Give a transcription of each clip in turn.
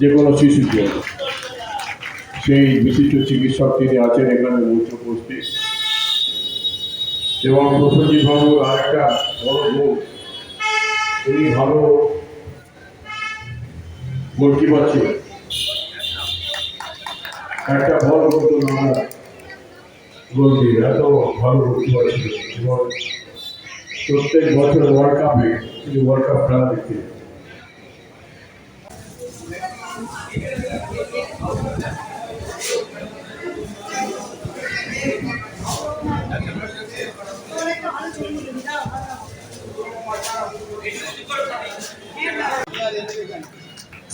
যে কোনো শিশুকে সেই বিশিষ্ট চিকিৎসক তিনি আছেন এখানে মুখ্য উপস্থিত। এবং প্রসঞ্জিৎ বাবুর আর একটা বড় লোক উনি ভালো গোলকিপার পাচ্ছেন একটা বড় করতো দিয়ে এত ভালো গোলকিপার ছিল এবং প্রত্যেক বছর ওয়ার্ল্ড কাপে তিনি ওয়ার্ল্ড কাপ খেলা দেখতে যেতেন।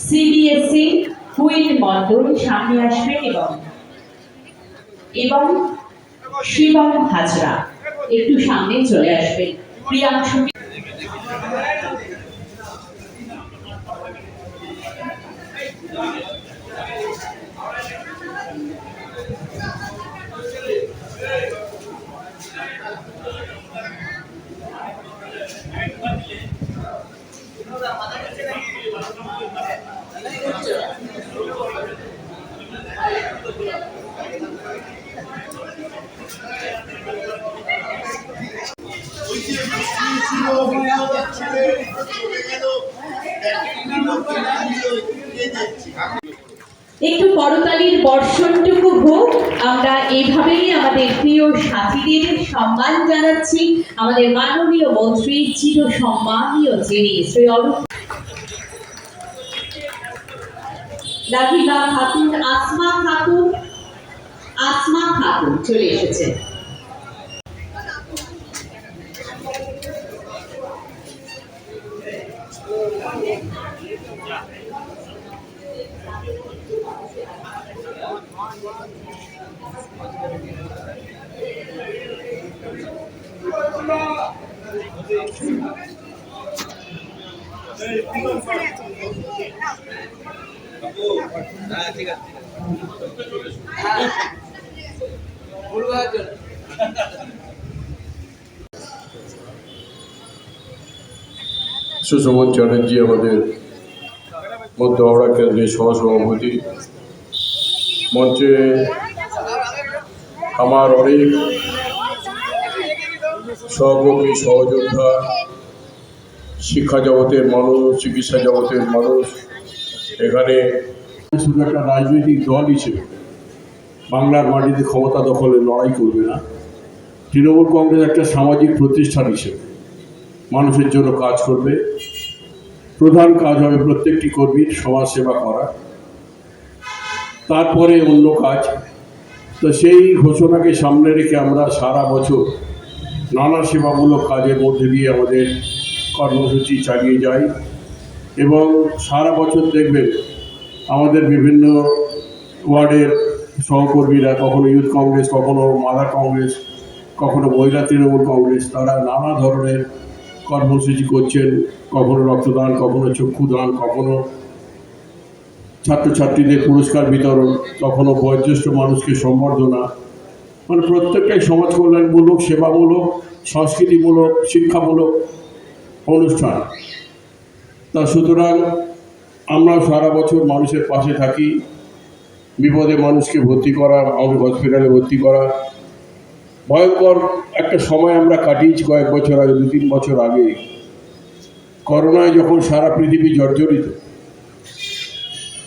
সিবিএসসি হুইল মন্ডল সামনে আসবেন এবং এবং শিবম হাজরা। একটু সামনে চলে আসবেন। প্রিয়াংশু একটু করতালির বর্ষণটুকু হোক, আমরা এইভাবেই আমাদের প্রিয় সাথীদের সম্মান জানাচ্ছি। আমাদের মাননীয় মন্ত্রী চির সম্মানীয় যিনি শ্রী অরূপ রাধিকা খাতুন আসমা খাতুন আসমা খাতুন চলে এসেছে সুশোভন চ্যাটার্জি আমাদের মধ্য হাওড়া কেন্দ্রের সহসভাপতি মঞ্চে আমার অনেক সহকর্মী, সহযোদ্ধা, শিক্ষা জগতের মানুষ, চিকিৎসা জগতের মানুষ, এখানে শুধু একটা রাজনৈতিক দল হিসেবে বাংলার মাটিতে ক্ষমতা দখলে লড়াই করবে না। তৃণমূল কংগ্রেস একটা সামাজিক প্রতিষ্ঠান হিসেবে মানুষের জন্য কাজ করবে। প্রধান কাজ হবে প্রত্যেকটি কর্মীর সমাজ সেবা করা। তারপরে অন্য কাজ। তো সেই ঘোষণাকে সামনে রেখে আমরা সারা বছর নানা সেবামূলক কাজের মধ্যে দিয়ে আমাদের কর্মসূচি চালিয়ে যাই এবং সারা বছর দেখবেন আমাদের বিভিন্ন ওয়ার্ডের সহকর্মীরা, কখনো ইউথ কংগ্রেস, কখনো মাদার কংগ্রেস, কখনো মহিলা তৃণমূল কংগ্রেস, তারা নানা ধরনের কর্মসূচি করছেন, কখনো রক্তদান, কখনো চক্ষুদান, কখনো ছাত্রছাত্রীদের পুরস্কার বিতরণ, কখনো বয়োজ্যেষ্ঠ মানুষকে সম্বর্ধনা। মানে প্রত্যেকটাই সমাজ কল্যাণমূলক সেবামূলক, সংস্কৃতিমূলক, শিক্ষামূলক অনুষ্ঠান। তা সুতরাং আমরা সারা বছর মানুষের পাশে থাকি। বিপদে মানুষকে ভর্তি করা, আমাদের হসপিটালে ভর্তি করা ভয়ঙ্কর একটা সময় আমরা কাটিয়েছি কয়েক বছর আগে, দু তিন বছর আগে। করোনায় যখন সারা পৃথিবী জর্জরিত,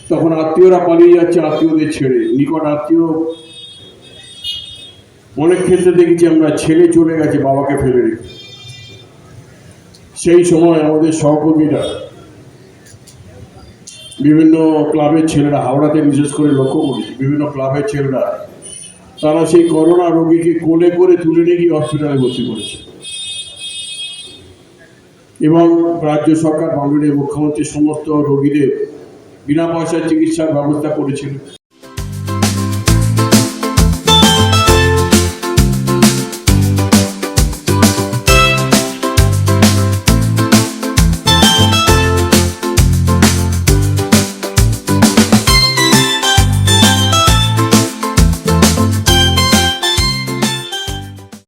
তখন আত্মীয়রা পালিয়ে যাচ্ছে, আত্মীয়দের ছেড়ে। নিকট আত্মীয়, অনেক ক্ষেত্রে দেখেছি আমরা ছেলে চলে গেছে, বাবাকে ফেলে রেখে। সেই সময় আমাদের সহকর্মীরা, বিভিন্ন ক্লাবের ছেলেরা, হাওড়াতে বিশেষ করে লক্ষ্য করেছি, বিভিন্ন ক্লাবের ছেলেরা তারা সেই করোনা রোগীকে কোলে করে তুলে নিয়ে গিয়ে হসপিটালে ভর্তি করেছে। এবং রাজ্য সরকার, মাননীয় মুখ্যমন্ত্রী, সমস্ত রোগীদের বিনা পয়সায় চিকিৎসার ব্যবস্থা করেছিল।